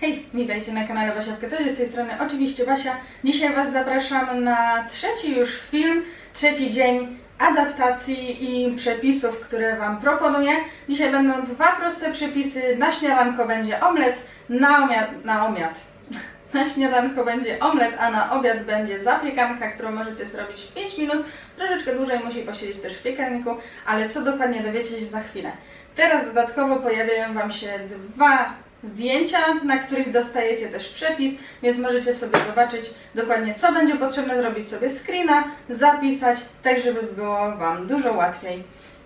Hej, witajcie na kanale Basiawka, też z tej strony oczywiście Basia. Dzisiaj Was zapraszam na trzeci już film, trzeci dzień adaptacji i przepisów, które Wam proponuję. Dzisiaj będą dwa proste przepisy. Na śniadanko będzie omlet, na omiad, na omiad. Na śniadanko będzie omlet, a na obiad będzie zapiekanka, którą możecie zrobić w 5 minut. Troszeczkę dłużej musi posiedzieć też w piekarniku, ale co dokładnie dowiecie się za chwilę. Teraz dodatkowo pojawiają Wam się dwa zdjęcia, na których dostajecie też przepis, więc możecie sobie zobaczyć dokładnie co będzie potrzebne, zrobić sobie screena, zapisać, tak żeby było Wam dużo łatwiej.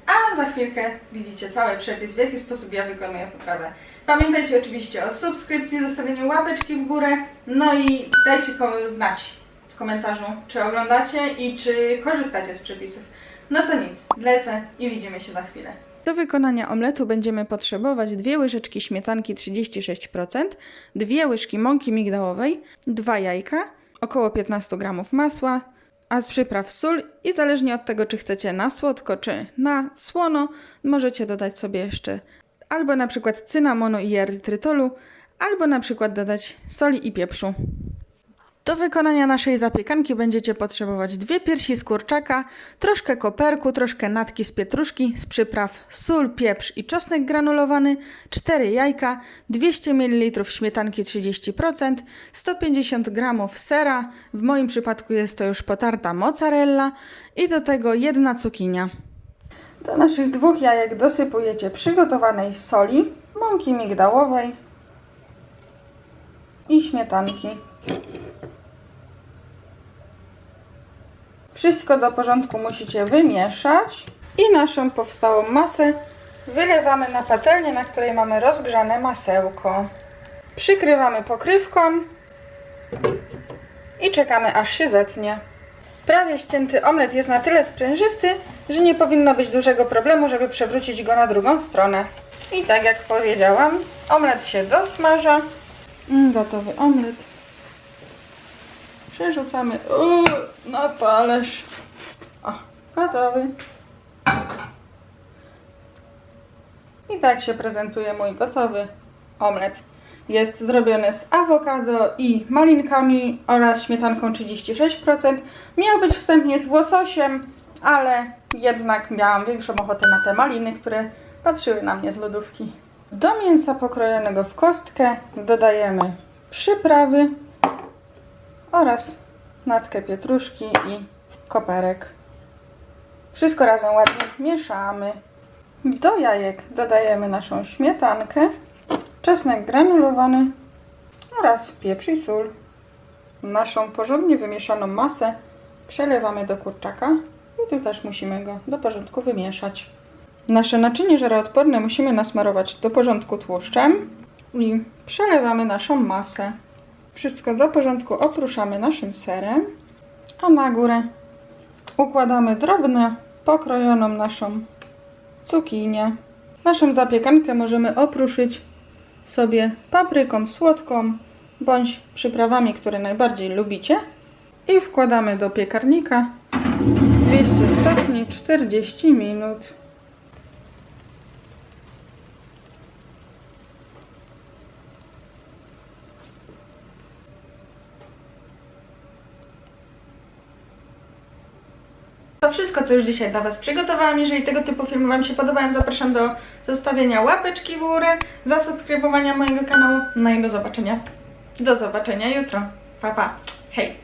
A za chwilkę widzicie cały przepis, w jaki sposób ja wykonuję poprawę. Pamiętajcie oczywiście o subskrypcji, zostawieniu łapeczki w górę, no i dajcie znać w komentarzu, czy oglądacie i czy korzystacie z przepisów. No to nic, lecę i widzimy się za chwilę. Do wykonania omletu będziemy potrzebować dwie łyżeczki śmietanki 36%, dwie łyżki mąki migdałowej, dwa jajka, około 15 g masła, a z przypraw sól i zależnie od tego, czy chcecie na słodko, czy na słono, możecie dodać sobie jeszcze albo na przykład cynamonu i erytrytolu, albo na przykład dodać soli i pieprzu. Do wykonania naszej zapiekanki będziecie potrzebować dwie piersi z kurczaka, troszkę koperku, troszkę natki z pietruszki, z przypraw sól, pieprz i czosnek granulowany, 4 jajka, 200 ml śmietanki 30%, 150 g sera, w moim przypadku jest to już potarta mozzarella i do tego jedna cukinia. Do naszych dwóch jajek dosypujecie przygotowanej soli, mąki migdałowej i śmietanki. Wszystko do porządku musicie wymieszać i naszą powstałą masę wylewamy na patelnię, na której mamy rozgrzane masełko. Przykrywamy pokrywką i czekamy aż się zetnie. Prawie ścięty omlet jest na tyle sprężysty, że nie powinno być dużego problemu, żeby przewrócić go na drugą stronę. I tak jak powiedziałam, omlet się dosmaża. Mm, Gotowy omlet. Przerzucamy uuu, na. O, gotowy. I tak się prezentuje mój gotowy omlet. Jest zrobiony z awokado i malinkami oraz śmietanką 36%. Miał być wstępnie z łososiem, ale jednak miałam większą ochotę na te maliny, które patrzyły na mnie z lodówki. Do mięsa pokrojonego w kostkę dodajemy przyprawy oraz natkę pietruszki i koperek. Wszystko razem ładnie mieszamy. Do jajek dodajemy naszą śmietankę, czosnek granulowany oraz pieprz i sól. Naszą porządnie wymieszaną masę przelewamy do kurczaka i tu też musimy go do porządku wymieszać. Nasze naczynie żaroodporne musimy nasmarować do porządku tłuszczem i przelewamy naszą masę. Wszystko do porządku opruszamy naszym serem, a na górę układamy drobno pokrojoną naszą cukinię. Naszą zapiekankę możemy opruszyć sobie papryką słodką bądź przyprawami, które najbardziej lubicie i wkładamy do piekarnika 200 stopni 40 minut. Wszystko, co już dzisiaj dla Was przygotowałam. Jeżeli tego typu filmy Wam się podobają, zapraszam do zostawienia łapeczki w górę, zasubskrybowania mojego kanału. No i do zobaczenia. Do zobaczenia jutro. Pa, pa. Hej.